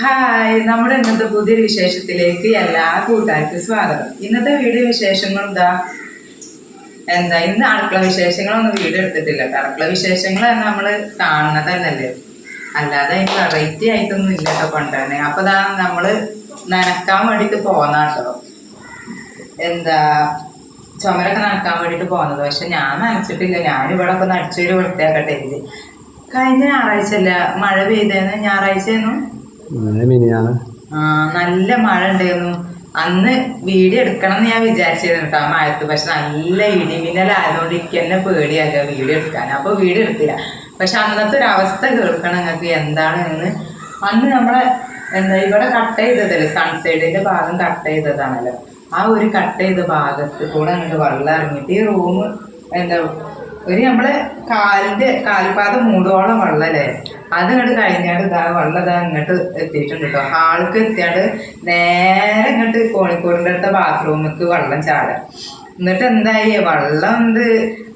Hi നമ്മുടെ ഇന്നത്തെ പുതിയ വിശേഷത്തിലേക്ക് എല്ലാ കൂട്ടുകാർക്കും സ്വാഗതം. ഇന്നത്തെ വീഡിയോ വിശേഷങ്ങൾ എന്താ? എന്താ ഇന്ന് അടുക്കള വിശേഷങ്ങളൊന്നും വീഡിയോ എടുത്തിട്ടില്ല കേട്ടോ. അടുക്കള വിശേഷങ്ങൾ നമ്മൾ കാണുന്നതല്ലേ അല്ലാതെ അതിന് വെറൈറ്റി ആയിട്ടൊന്നും ഇല്ല കേട്ടോ കൊണ്ടുവരണേ അപ്പൊ ഇതാ നമ്മൾ നനക്കാൻ വേണ്ടിട്ട് പോന്നാട്ടോ എന്താ ചുമരൊക്കെ നനക്കാൻ വേണ്ടിട്ട് പോകുന്നത് പക്ഷെ ഞാൻ നനച്ചിട്ടില്ല. ഞാനിവിടെ ഒക്കെ നടിച്ചൊരു വൃത്തിയാക്കട്ടെ ഇതിൽ കഴിഞ്ഞ ഞായറാഴ്ച അല്ല? മഴ പെയ്തേന്ന്. ഞായറാഴ്ചയായിരുന്നു മിനിയാണ് ആ നല്ല മഴ ഉണ്ടായിരുന്നു. അന്ന് വീഡിയോ എടുക്കണം എന്ന് ഞാൻ വിചാരിച്ചിരുന്നു കേട്ടോ ആ മഴത്ത് പക്ഷെ നല്ല ഇടിമിന്നലായതുകൊണ്ട് എനിക്ക് തന്നെ പേടിയാക്കുക വീഡിയോ എടുക്കാൻ. അപ്പൊ വീഡിയോ എടുത്തില്ല. പക്ഷെ അന്നത്തെ ഒരു അവസ്ഥ കേൾക്കണം നിങ്ങൾക്ക് എന്താണ് എന്ന്. അന്ന് നമ്മളെ എന്താ ഇവിടെ കട്ട് ചെയ്തതല്ലേ? സൺസൈഡിന്റെ ഭാഗം കട്ട് ചെയ്തതാണല്ലോ. ആ ഒരു കട്ട് ചെയ്ത ഭാഗത്ത് കൂടെ അങ്ങോട്ട് വെള്ളം ഇറങ്ങിയിട്ട് ഈ റൂം എന്താ ഒരു നമ്മളെ കാലിന്റെ കാൽപാദം മൂടോളം വെള്ളല്ലേ? അത് ഇങ്ങോട്ട് കഴിഞ്ഞാണ്ട് ഇതാ വെള്ളം ഇതാ ഇങ്ങോട്ട് എത്തിയിട്ടുണ്ട് കേട്ടോ ആൾക്ക് എത്തിയാണ്ട് നേരെ ഇങ്ങോട്ട് കോഴിക്കോടിന്റെ അടുത്ത ബാത്റൂമിക്ക് വെള്ളം ചാടാം. എന്നിട്ട് എന്തായി വെള്ളം എന്ത്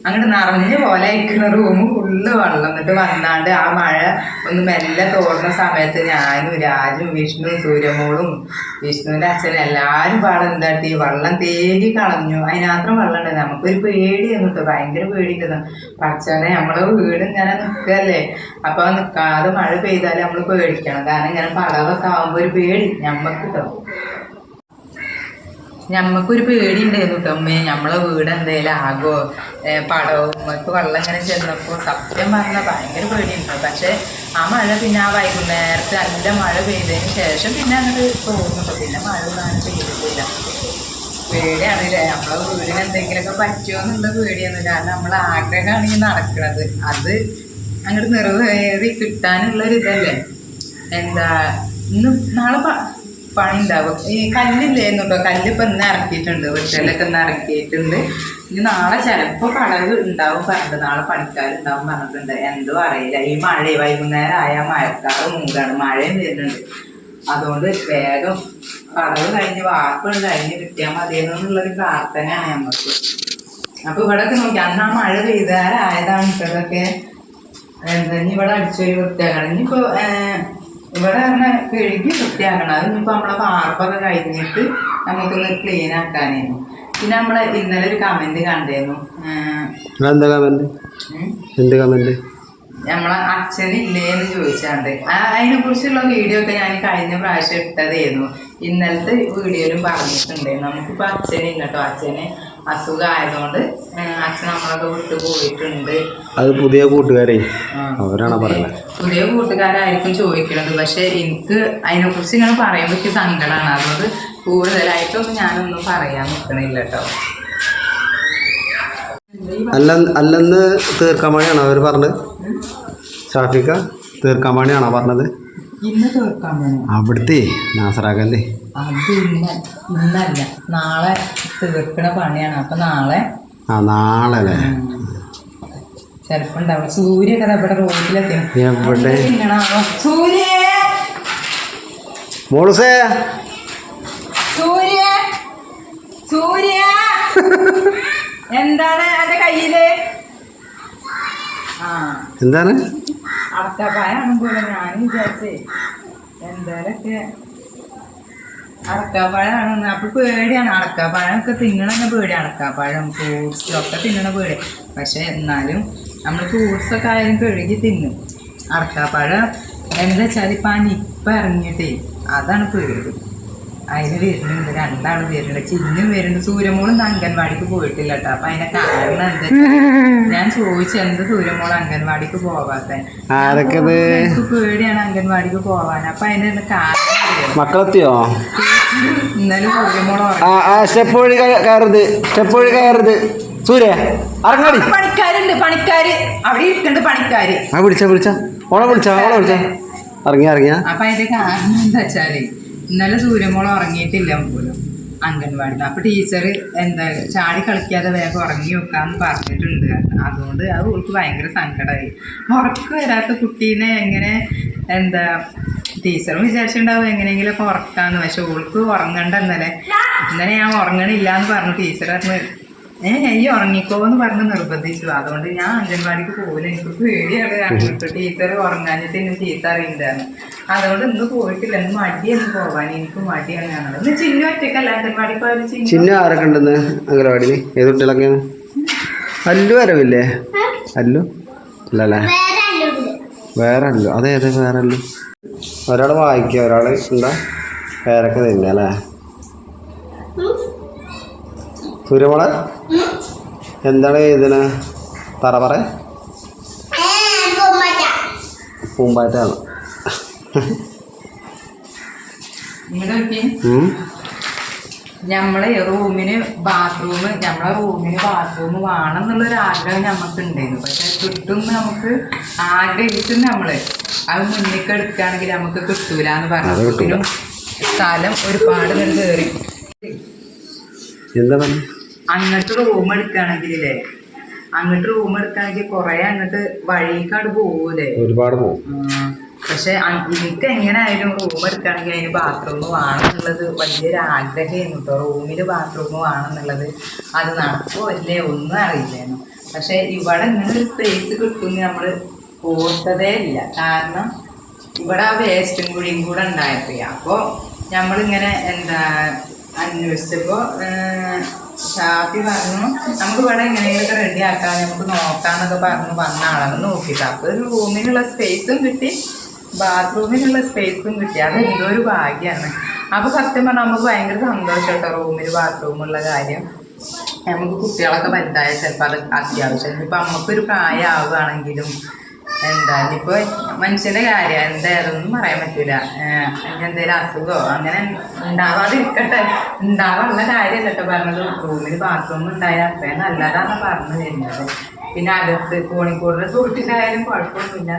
അങ്ങോട്ട് നിറഞ്ഞ പോലെ അയക്കുന്ന റൂം ഫുള്ള് വെള്ളം. എന്നിട്ട് വന്നാണ്ട് ആ മഴ ഒന്ന് മെല്ലെ തോന്നുന്ന സമയത്ത് ഞാനും രാജും വിഷ്ണു സൂര്യമോളും വിഷ്ണുവിന്റെ അച്ഛനും എല്ലാവരും പാടെ എന്താട്ടി? വെള്ളം തേടി കളഞ്ഞു. അതിനാത്രം വെള്ളം ഉണ്ട് നമുക്കൊരു പേടി കേട്ടോ ഭയങ്കര പേടിക്കുന്നു പച്ചനെ നമ്മളെ വീട് ഇങ്ങനെ നിൽക്കല്ലേ? അപ്പൊ നിൽക്കാതെ മഴ പെയ്താൽ നമ്മൾ പേടിക്കണം. കാരണം ഇങ്ങനെ പടവൊക്കെ ആവുമ്പോൾ ഒരു പേടി. ഞമ്മക്ക് കേട്ടോ ഞമ്മക്കൊരു പേടി ഉണ്ടായിരുന്നു കേട്ടോ അമ്മേ നമ്മളെ വീട് എന്തേലും ആകോ? പടവും? നമുക്ക് വെള്ളം ഇങ്ങനെ ചെന്നപ്പോൾ സത്യം പറഞ്ഞാൽ ഭയങ്കര പേടിയുണ്ടോ. പക്ഷെ ആ മഴ പിന്നെ ആ വൈകുന്നേരത്തെ നല്ല മഴ പെയ്തതിന് ശേഷം പിന്നെ അങ്ങോട്ട് തോന്നുന്നു പിന്നെ മഴ ഒന്നും അങ്ങനെ പെയ്തിട്ടില്ല. പേടിയാണ് നമ്മളെ വീടിന് എന്തെങ്കിലുമൊക്കെ പറ്റുമോന്നുള്ള പേടിയാണ്. കാരണം നമ്മളെ ആഗ്രഹമാണ് ഈ നടക്കുന്നത് അത് അങ്ങോട്ട് നിറവേറി കിട്ടാനുള്ള ഒരു ഇതല്ലേ എന്താ ഇന്ന് നാളെ പണി ഉണ്ടാകും ഈ കല്ലില്ലായിരുന്നു കേട്ടോ കല്ല് ഇപ്പം ഇന്ന് ഇറക്കിയിട്ടുണ്ട്. വെട്ടലൊക്കെ ഇന്ന് ഇറക്കിയിട്ടുണ്ട്. ഇനി നാളെ ചിലപ്പോൾ കടവ് ഉണ്ടാവും പറഞ്ഞിട്ട് നാളെ പണിക്കാരുണ്ടാവും പറഞ്ഞിട്ടുണ്ട്. എന്തോ അറിയില്ല. ഈ മഴ വൈകുന്നേരം ആയാൽ മഴക്കാറ് മൂടാണ്. മഴയും വരുന്നുണ്ട്. അതുകൊണ്ട് വേഗം കടവ് കഴിഞ്ഞ് വാർപ്പുണ്ട് കഴിഞ്ഞ് കിട്ടിയാൽ മതിയെന്നുള്ളൊരു പ്രാർത്ഥനയാണ് നമുക്ക് അപ്പൊ ഇവിടെയൊക്കെ നോക്കി. അന്ന് ആ മഴ പെയ്താരായതാണ് ഇതൊക്കെ എന്താ ഇനി ഇവിടെ അടിച്ചൊരു വൃത്തിയാക്കണം. ഏഹ്, ഇവിടെ തന്നെ കഴുകി വൃത്തിയാക്കണം. അത് ഇനിയിപ്പോ നമ്മളെ വാർപ്പൊക്കെ കഴിഞ്ഞിട്ട് നമുക്കൊന്ന് ക്ലീൻ ആക്കാനായിരുന്നു പിന്നെ നമ്മൾ ഇന്നലെ ഒരു കമന്റ് കണ്ടായിരുന്നു എന്താ കമന്റ്. എന്ത് കമന്റ് നമ്മളെ അച്ഛനില്ലേന്ന് ചോദിച്ചാണ്ട്. അതിനെ കുറിച്ചുള്ള വീഡിയോ ഒക്കെ ഞാൻ കഴിഞ്ഞ പ്രാവശ്യം ഇട്ടതായിരുന്നു ഇന്നലത്തെ വീഡിയോയിലും പറഞ്ഞിട്ടുണ്ട് അച്ഛനെ അച്ഛനില്ല കേട്ടോ അച്ഛന് അസുഖമായതുകൊണ്ട് അച്ഛൻ നമ്മളൊക്കെ വിട്ടു പോയിട്ടുണ്ട്. അത് പുതിയ കൂട്ടുകാരെ. അവരാണ് പറയുന്നത്. പുതിയ കൂട്ടുകാരായിരിക്കും ചോദിക്കണത്. പക്ഷെ എനിക്ക് അതിനെ കുറിച്ച് ഇങ്ങനെ പറയുമ്പോൾ എനിക്ക് സങ്കടമാണ്. അതുകൊണ്ട് കൂടുതലായിട്ടൊന്നും ഞാനൊന്നും പറയാൻ നിൽക്കണില്ല കേട്ടോ. അല്ല അല്ലെന്ന് തീർക്കാൻ വേണ്ടിയാണോ അവർ പറഞ്ഞത്? ഷാഫിക്ക തീർക്കാൻ വേണ്ടിയാണോ പറഞ്ഞത്? അവിടുത്തെ നാസറാക്കല്ലേ അത് ഇന്ന് ഇന്നല്ല. നാളെ തീർക്കണ പണിയാണ്. അപ്പൊ നാളെ ആ നാളെ അല്ലേ ചിലപ്പോ ഉണ്ടാവും സൂര്യ ദാ ഇവിടെ റോഡിലെത്തി സൂര്യ! മോളുസേ! സൂര്യ! സൂര്യ! എന്താണ്? എന്റെ കയ്യിൽ? എന്താണ്? അടക്കാപ്പായാണ് പോലെ ഞാൻ വിചാരിച്ചേ. എന്തായാലൊക്കെ അടക്കാപ്പഴമാണ് അപ്പൊ പേടിയാണ്. അടക്കാപ്പഴമൊക്കെ തിന്നണ പേടി അടക്കാപ്പഴം ഫ്രൂട്ട്സ് ഒക്കെ തിന്നണ പേടി. പക്ഷെ എന്നാലും നമ്മൾ ഫ്രൂട്ട്സ് ഒക്കെ ആയാലും കഴുകി തിന്നും. അടക്കാപ്പഴം എന്താ വെച്ചാൽ ഇപ്പം ആ നിപ്പ ഇറങ്ങിയിട്ടേ അതാണ് പേടി. അതിന് വരുന്നുണ്ട്. രണ്ടാളും വരുന്നുണ്ട്. ചിന്നും വരുന്നുണ്ട്. സൂര്യമോളും അംഗൻവാടിക്ക് പോയിട്ടില്ല കേട്ടോ അപ്പൊ അതിന്റെ കാരണം എന്താ ഞാൻ ചോദിച്ചു എന്ത് സൂര്യമോൾ അംഗൻവാടിക്ക് പോവാത്ത? എനിക്ക് പേടിയാണ് അംഗൻവാടിക്ക് പോവാൻ അപ്പൊ അതിന്റെ കാരണം? മക്കളെത്തിയോ? ഇന്നലെ സൂര്യമോൾ സ്റ്റെപ്പ് വഴി കയ- കയറരുത്. സ്റ്റെപ്പ് വഴി കയറരുത്. സൂര്യ അറങ്ങാടി പണിക്കാരുണ്ട് പണിക്കാര്. അവിടെ ഇരിക്കുന്നുണ്ട് പണിക്കാര്. ആ വിളിച്ച വിളിച്ച. ഓളെ വിളിച്ച ഓളെ വിളിച്ച. ഇറങ്ങിയ ഇറങ്ങിയ. അപ്പൊ അതിന്റെ കാരണം എന്താ വെച്ചാൽ ഇന്നലെ സൂര്യമോൾ ഉറങ്ങിയിട്ടില്ല പോലും അംഗൻവാടിയിൽ അപ്പൊ ടീച്ചർ എന്താ ചാടി കളിക്കാതെ വേഗം ഉറങ്ങി വെക്കാന്ന് പറഞ്ഞിട്ടുണ്ട്. അതുകൊണ്ട് അത് ഓൾക്ക് ഭയങ്കര സങ്കടമായി ഉറക്കം വരാത്ത കുട്ടീനെ എങ്ങനെ എന്താ ടീച്ചറും വിചാരിച്ചിട്ടുണ്ടാവും എങ്ങനെയെങ്കിലും ഒക്കെ ഉറക്കാന്ന്. പക്ഷെ ഓൾക്ക് ഉറങ്ങണ്ട ഇന്നലെ. ഇന്നലെ ഞാൻ ഉറങ്ങണില്ല എന്ന് പറഞ്ഞു. ടീച്ചർ പറഞ്ഞ് ഏ ഈ ഉറങ്ങിക്കോന്ന് പറഞ്ഞ് നിർബന്ധിച്ചു. അതുകൊണ്ട് ഞാൻ അംഗൻവാടിക്ക് പോകില്ല എനിക്ക് പേടിയാണ്. കണ്ടിട്ട് ടീച്ചർ ഉറങ്ങാഞ്ഞിട്ട് ഇന്ന് ചീത്ത അറിയണ്ടായിരുന്നു അതുകൊണ്ട് ഇന്ന് പോയിട്ടില്ല. ഇന്ന് മടിയാണ് പോവാൻ. എനിക്ക് മടിയാണ് ഞങ്ങൾ ഇന്ന് ചിന്നു ഒറ്റക്കല്ല അംഗൻവാടി പോയാലും ചിന്നു. ആരൊക്കെ ഉണ്ടെന്ന് അംഗനവാടിയിൽ ഏത് കുട്ടികളൊക്കെയാണ് അല്ലു വരവില്ലേ? അല്ലു? അല്ലല്ലേ വേറെ അല്ലു. അതേത് വേറെ അല്ലു. ഒരാൾ വായിക്കുക. ഒരാൾ എന്താ? പേരൊക്കെ തരുന്ന അല്ലേ എന്താണ് ഇതിന് തറ പറ. പൂമ്പാറ്റാണ് നമ്മളെ റൂമിന് ബാത്റൂം നമ്മളെ റൂമിന് ബാത്റൂം വേണം എന്നുള്ളൊരു ആഗ്രഹം നമുക്ക് ഉണ്ടായിരുന്നു പക്ഷെ കിട്ടും നമുക്ക് ആഗ്രഹിച്ചു നമ്മൾ അത് മുന്നിലേക്ക് എടുക്കുകയാണെങ്കിൽ നമുക്ക് കിട്ടൂല എന്ന് പറഞ്ഞു സ്ഥലം ഒരുപാട് കയറി എന്താ പറഞ്ഞു? അങ്ങോട്ട് റൂം എടുക്കുകയാണെങ്കിലേ അങ്ങോട്ട് റൂം എടുക്കുകയാണെങ്കിൽ കുറെ അങ്ങോട്ട് വഴിക്കാട് പോകൂലേ ഒരുപാട് പോകും പക്ഷെ എനിക്ക് എങ്ങനെയായാലും റൂം എടുക്കുകയാണെങ്കിൽ അതിന് ബാത്റൂം വേണം എന്നുള്ളത് വലിയൊരു ആഗ്രഹമായിരുന്നു കേട്ടോ റൂമിൽ ബാത്റൂം വേണം എന്നുള്ളത് അത് നടക്കുമോ അല്ലേ ഒന്നും അറിയില്ലായിരുന്നു പക്ഷെ ഇവിടെ ഇങ്ങനെ ഒരു സ്പേസ് കിട്ടുമെന്ന് നമ്മൾ ഓർത്തതേ ഇല്ല. കാരണം ഇവിടെ ആ വേസ്റ്റും കൂടിയും കൂടെ ഉണ്ടായപ്പോ അപ്പോൾ നമ്മളിങ്ങനെ എന്താ അന്വേഷിച്ചപ്പോൾ ഷാപ്പി പറഞ്ഞു നമുക്ക് ഇവിടെ എങ്ങനെയൊക്കെ റെഡി ആക്കാം നമുക്ക് നോക്കാന്നൊക്കെ പറഞ്ഞു വന്ന ആളാണ് നോക്കിയിട്ട് അപ്പോൾ ഒരു റൂമിനുള്ള സ്പേസും കിട്ടി. ബാത്റൂമിനുള്ള സ്പേസും കിട്ടി. അത് എന്തോ ഒരു ഭാഗ്യമാണ് അപ്പോൾ സത്യം പറഞ്ഞാൽ നമുക്ക് ഭയങ്കര സന്തോഷം കേട്ടോ റൂമിൽ ബാത്റൂമുള്ള കാര്യം. നമുക്ക് കുട്ടികളൊക്കെ വലുതായ ചിലപ്പോൾ അത് അത്യാവശ്യം. ഇപ്പം നമുക്കൊരു പ്രായമാവുകയാണെങ്കിലും എന്താ ഇനിയിപ്പോൾ മനുഷ്യന്റെ കാര്യം? എന്തായാലൊന്നും പറയാൻ പറ്റില്ല എന്തെങ്കിലും അസുഖമോ അങ്ങനെ ഉണ്ടാവാതിരിക്കട്ടെ. ഉണ്ടാവാനുള്ള കേട്ടോ പറഞ്ഞത്. റൂമിൽ ബാത്റൂം ഉണ്ടായാൽ അത്രയും നല്ലതാണ് പറഞ്ഞു തരുന്നത് പിന്നെ അകത്ത് കോണിക്കൂടിന്റെ തൊട്ടിലായാലും കുഴപ്പമൊന്നുമില്ല.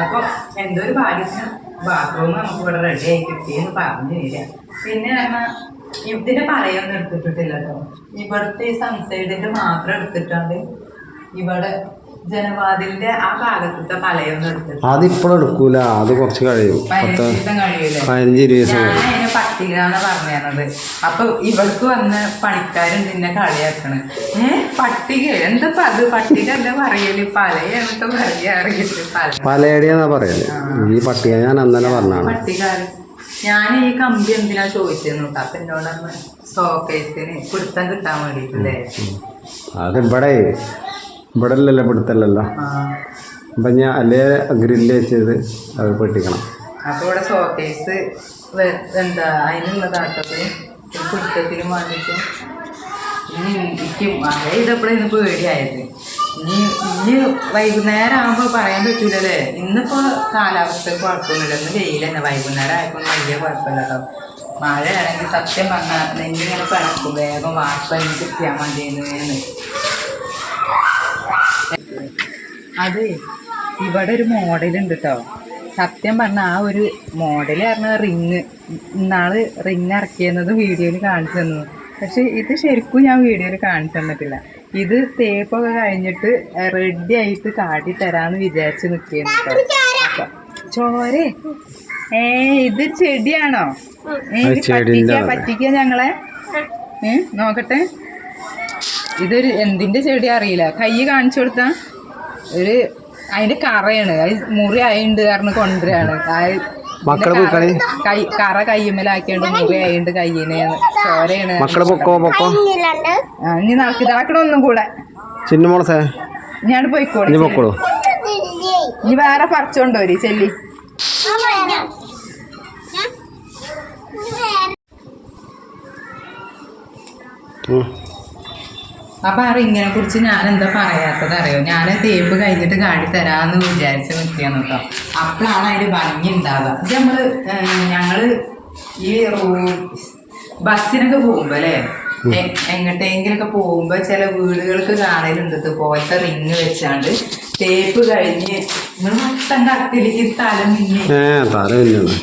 അപ്പോൾ എന്തോ ഒരു ഭാഗ്യത്തിന് ബാത്റൂം നമുക്ക് ഇവിടെ റെഡി ആയി കിട്ടിയെന്ന് പറഞ്ഞു തരിക. പിന്നെ പറഞ്ഞാൽ ഇതിന്റെ പറയൊന്നും എടുത്തിട്ടില്ല കേട്ടോ ഇവിടുത്തെ ഈ സൺസൈഡിന്റെ മാത്രം എടുത്തിട്ടുണ്ട്. ഇവിടെ ജനവാതിലിന്റെ ആ ഭാഗത്തെ പലയൊന്നും എടുത്തിട്ട് അതിപ്പോഴും എടുക്കൂല. അത് കുറച്ച് കഴിയും. പത്ത് പതിനഞ്ച് ദിവസം കഴിയൂലേ? പതിനഞ്ച് ഇരുപത് ദിവസം ഞാൻ കഴിയും. അതിനെ പട്ടിക പറഞ്ഞത് അപ്പൊ ഇവൾക്ക് വന്ന് പണിക്കാരൻ നിന്നെ കളിയാക്കണ്. ഏ? പട്ടിക എന്താ അത്? പട്ടിക എന്താ പറയൽ? പലയാന്നൊക്കെ പറയാ അറിയില്ല പല. പലയടിയാന്നാ പറയുന്നത് ഈ പട്ടിക ഞാൻ അന്നലെ പറഞ്ഞാണ് ഞാൻ ഈ കമ്പി എന്തിനാ ചോദിച്ചെന്നു കേട്ടോ അപ്പൊ എന്നോടന്ന് സോക്കേസിന് പിടുത്തം കിട്ടാൻ വേണ്ടിട്ടില്ലേ അത് ഇവിടെ ഇവിടെ അല്ലല്ലോ പിടുത്തല്ലല്ലോ അപ്പൊ ഞാൻ അല്ലേ ഗ്രില്ല് വെച്ചത് അത് പൊട്ടിക്കണം. അപ്പൊ ഇവിടെ ഷോക്കേസ് എന്താ അതിനുള്ളതാട്ടത് പിടുത്തത്തിന് വേണ്ടിയിട്ട് ഇനി എനിക്ക് മഴ ചെയ്തപ്പോഴാണ് പേടിയായത്. ഇനി ഇനി വൈകുന്നേരം ആകുമ്പോൾ പറയാൻ പറ്റൂലല്ലേ? ഇന്നിപ്പോൾ കാലാവസ്ഥ കുഴപ്പമൊന്നുമില്ല. ഇന്ന് വെയിലെന്നെ. വൈകുന്നേരം ആയപ്പോൾ വലിയ കുഴപ്പമില്ല കേട്ടോ. മഴയാണെങ്കിൽ സത്യം പറഞ്ഞാൽ നെഞ്ഞിങ്ങനെ പിണക്കും. വേഗം വാർത്ത എനിക്ക് കിട്ടിയാൽ മതിയെന്ന് അതെ ഇവിടെ ഒരു മോഡൽ ഉണ്ട് കേട്ടോ സത്യം പറഞ്ഞ ആ ഒരു മോഡൽ പറഞ്ഞ റിങ് ഇന്നാൾ റിങ് ഇറക്കിയെന്നത് വീഡിയോയിൽ കാണിച്ചു തന്നു. പക്ഷെ ഇത് ശരിക്കും ഞാൻ വീഡിയോയിൽ കാണിച്ചു തന്നിട്ടില്ല. ഇത് തേപ്പൊക്കെ കഴിഞ്ഞിട്ട് റെഡി ആയിട്ട് കാട്ടി തരാന്ന് വിചാരിച്ച് നിൽക്കുന്നു കേട്ടോ ചോരെ ഏ ഇത് ചെടിയാണോ? പറ്റിക്ക ഞങ്ങളെ? ഏ നോക്കട്ടെ. ഇതൊരു എന്തിന്റെ ചെടി അറിയില്ല. കൈ കാണിച്ചു കൊടുത്താ. ഒരു അതിന്റെ കറയാണ്. അത് മുറി ആയിണ്ട് കാരണം കൊണ്ടുവരാണ്. മക്കൾ പോയി. കറ- കൈ കറ കയ്യുമ്മലാക്കിയോണ്ട് മുറി ആയിണ്ട് കയ്യിന് ചോരയാണ്. മക്കളെ പൊക്കോ പൊക്കോ? ആ, ഇനി നടക്ക് ഇതാക്കണം ഒന്നും കൂടെ ചിന്നമോളെ സേ ഞാൻ പോയിക്കോളൂ. ഇനി പൊക്കോളൂ. ഇനി വേറെ പറിച്ചോണ്ടോ ഒരു ചെല്ലി. ഉം. അപ്പൊ ആ റിങ്ങിനെ കുറിച്ച് ഞാൻ എന്താ പറയാത്തത് അറിയോ? ഞാൻ തേപ്പ് കഴിഞ്ഞിട്ട് കാട്ടി തരാന്ന് വിചാരിച്ച് നിൽക്കുകയാണ് കേട്ടോ അപ്പോഴാണ് അതിന്റെ ഭംഗി ഉണ്ടാവുക ഇത് നമ്മൾ ഞങ്ങൾ ഞങ്ങൾ ഈ റൂ ബസ്സിനൊക്കെ പോകുമ്പോ അല്ലേ? എങ്ങോട്ടെങ്കിലൊക്കെ പോകുമ്പോ ചില വീടുകൾക്ക് കാണലുണ്ട് ഇതുപോലത്തെ റിങ് വെച്ചാണ്ട്. തേപ്പ് കഴിഞ്ഞ് നിങ്ങൾ മൊത്തം കത്തിലേക്ക് തല മിന്നി. തല പിന്നാണ്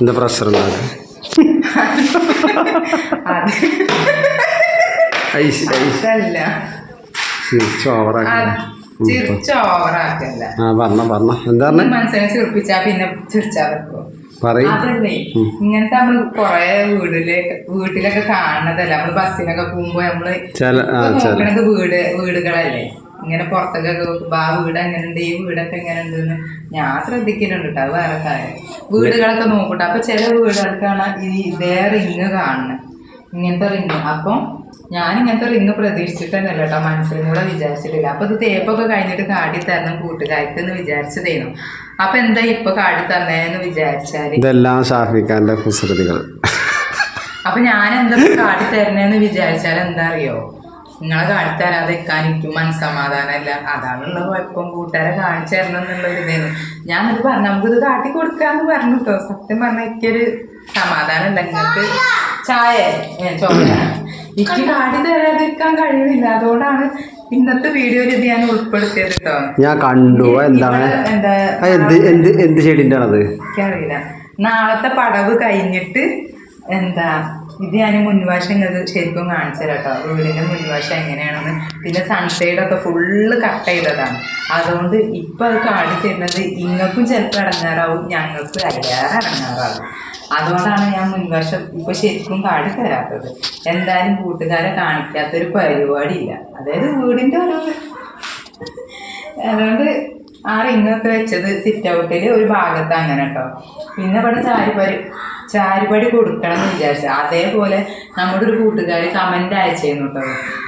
എന്താ പ്രഷർ ഉണ്ടാകും അത് ചിരിച്ച് ഓവറാക്കല്ല ആ പറഞ്ഞ പറഞ്ഞ എന്താ പറഞ്ഞ? മനസ്സിനെ ചിരിപ്പിച്ചാ പിന്നെ ചിരിച്ചാ അതല്ലേ. ഇങ്ങനത്തെ നമ്മൾ കൊറേ വീടിൽ വീട്ടിലൊക്കെ കാണുന്നതല്ല. നമ്മൾ ബസ്സിനൊക്കെ പോകുമ്പോ നമ്മൾ നോക്കണത് വീട് വീടുകളല്ലേ. ഇങ്ങനെ പുറത്തൊക്കെ നോക്കുമ്പോ ആ വീട് എങ്ങനെയുണ്ട് ഈ വീടൊക്കെ എങ്ങനെയുണ്ടെന്ന് ഞാൻ ശ്രദ്ധിക്കുന്നുണ്ട് കേട്ടോ അത് വേറെ കാര്യം. വീടുകളൊക്കെ നോക്കട്ടെ. അപ്പൊ ചില വീടുകൾക്കാണ് ഈ ഇതേ റിങ് കാണുന്നത് ഇങ്ങനത്തെ റിങ്. അപ്പം ഞാൻ ഇങ്ങനത്തെ റിങ് പ്രതീക്ഷിച്ചിട്ടല്ല കേട്ടോ മനസ്സിലും കൂടെ വിചാരിച്ചിട്ടില്ല. അപ്പൊ ഇത് തേപ്പൊക്കെ കഴിഞ്ഞിട്ട് കാടി തരണം കൂട്ടുകാർക്ക് എന്ന് വിചാരിച്ചതേനു. അപ്പൊ എന്താ ഇപ്പൊ കാടി തന്നേന്ന് വിചാരിച്ചാൽ? ഇതെല്ലാം ഷാഫിഖാന്റെ കുസൃതികൾ. അപ്പൊ ഞാൻ എന്താ കാടി തരണേന്ന് വിചാരിച്ചാൽ എന്താ അറിയോ നിങ്ങളെ കാടി തരാതെ നിൽക്കാനിരിക്കും മനസ്സമാധാനമല്ല. അതാണുള്ള കുഴപ്പം. കൂട്ടുകാരെ കാണിച്ചു തരണം എന്നുള്ള ഒരു ഇതേന്ന് ഞാൻ എന്നിട്ട് പറഞ്ഞു നമുക്കിത് കാട്ടി കൊടുക്കാന്ന് പറഞ്ഞു കേട്ടോ സത്യം പറഞ്ഞ എനിക്കൊരു സമാധാനം നിങ്ങൾക്ക് ചായ ചോര എനിക്ക് പാടി തരാതിരിക്കാൻ കഴിയുന്നില്ല. അതുകൊണ്ടാണ് ഇന്നത്തെ വീഡിയോ രീതി ഞാൻ ഉൾപ്പെടുത്തിയത് കേട്ടോ ഞാൻ കണ്ടു. എന്താണ്? എന്താ എന്ത് എന്ത് എന്ത് ചെടിന്റെ ആണത് എനിക്കറിയില്ല. നാളത്തെ പടവ് കഴിഞ്ഞിട്ട് എന്താ ഇത് ഞാൻ മുൻവശം നിങ്ങൾക്ക് ശരിക്കും കാണിച്ചു കേട്ടോ വീടിന്റെ മുൻവശം എങ്ങനെയാണെന്ന്. പിന്നെ സൺസൈഡൊക്കെ ഫുള്ള് കട്ട് ചെയ്തതാണ്. അതുകൊണ്ട് ഇപ്പൊ അത് കാണിച്ചു തരുന്നത് ഇങ്ങൾക്കും ചിലപ്പോൾ ഇടങ്ങാറാവും ഞങ്ങൾക്ക് അയ്യാറ് ഇടങ്ങാറാവും. അതുകൊണ്ടാണ് ഞാൻ മുൻവശം ഇപ്പൊ ശരിക്കും കാടി തരാത്തത്. എന്തായാലും കൂട്ടുകാരെ കാണിക്കാത്തൊരു പരിപാടിയില്ല. അതായത് വീടിന്റെ ഒരു അതുകൊണ്ട് ആ റിങ്ങൊക്കെ വെച്ചത് സിറ്റ് ഔട്ടിൽ ഒരു ഭാഗത്ത് അങ്ങനെ കേട്ടോ പിന്നെ ഇവിടെ ചാരിപ്പടി ചാരിപ്പടി കൊടുക്കണം എന്ന് വിചാരിച്ചു. അതേപോലെ നമ്മുടെ ഒരു കൂട്ടുകാർ കമന്റ് അയച്ചിരുന്നു കേട്ടോ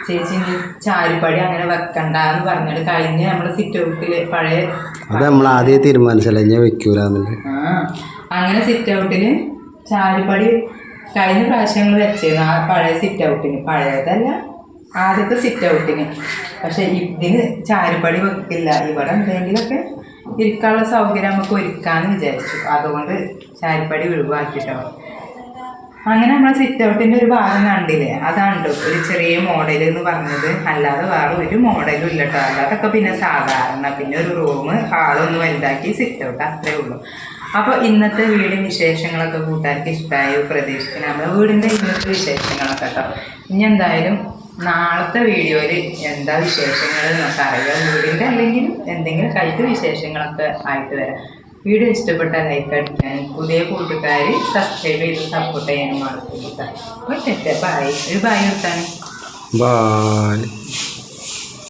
ചേച്ചി ചാരിപ്പടി അങ്ങനെ വെക്കണ്ട എന്ന് പറഞ്ഞിട്ട് കഴിഞ്ഞ് നമ്മുടെ സിറ്റ് ഔട്ടിൽ പഴയ അത് നമ്മൾ ആദ്യം തീരുമാനിച്ചല്ലേ ഞാൻ വെക്കൂല ആ അങ്ങനെ സിറ്റ് ഔട്ടിൽ ചാരിപ്പടി കഴിഞ്ഞ പ്രാവശ്യങ്ങൾ വെച്ചിരുന്നു ആ പഴയ സിറ്റ് ഔട്ടിന് പഴയതല്ല ആദ്യത്തെ സിറ്റ് ഔട്ടിന് പക്ഷെ ഇതിന് ചാരുപടി വെക്കില്ല. ഇവിടെ എന്തെങ്കിലുമൊക്കെ ഇരിക്കാനുള്ള സൗകര്യം നമുക്ക് ഒരുക്കാന്ന് വിചാരിച്ചു. അതുകൊണ്ട് ചാരിപ്പടി ഒഴിവാക്കിട്ടോ. അങ്ങനെ നമ്മളെ സിറ്റ് ഔട്ടിന്റെ ഒരു ഭാഗം കണ്ടില്ലേ? അതാണ്ട്. ഒരു ചെറിയ മോഡൽ എന്ന് പറഞ്ഞത്. അല്ലാതെ വേറെ ഒരു മോഡലും ഇല്ല കേട്ടോ അല്ലാതൊക്കെ പിന്നെ സാധാരണ പിന്നെ ഒരു റൂം ഹാളൊന്ന് വലുതാക്കി സിറ്റ് ഔട്ട് അത്രേ ഉള്ളൂ. അപ്പോൾ ഇന്നത്തെ വീടിന് വിശേഷങ്ങളൊക്കെ കൂട്ടുകാർക്ക് ഇഷ്ടമായി പ്രതീക്ഷിക്കണം നമ്മുടെ വീടിന്റെ ഇന്നത്തെ വിശേഷങ്ങളൊക്കെ കേട്ടോ ഇനി എന്തായാലും നാളത്തെ വീഡിയോയിൽ എന്താ വിശേഷങ്ങൾ നമുക്ക് അറിയാം. വീടിന്റെ അല്ലെങ്കിലും എന്തെങ്കിലും കഴുത്ത് വിശേഷങ്ങളൊക്കെ ആയിട്ട് വരാം. വീഡിയോ ഇഷ്ടപ്പെട്ട ലൈക്ക് അടിക്കാൻ പുതിയ കൂട്ടുകാർ സബ്സ്ക്രൈബ് ചെയ്ത് സപ്പോർട്ട് ചെയ്യാനും മറക്കില്ല ഓക്കെ ബൈ ഒരു ബൈ നിർത്താൻ ബായ്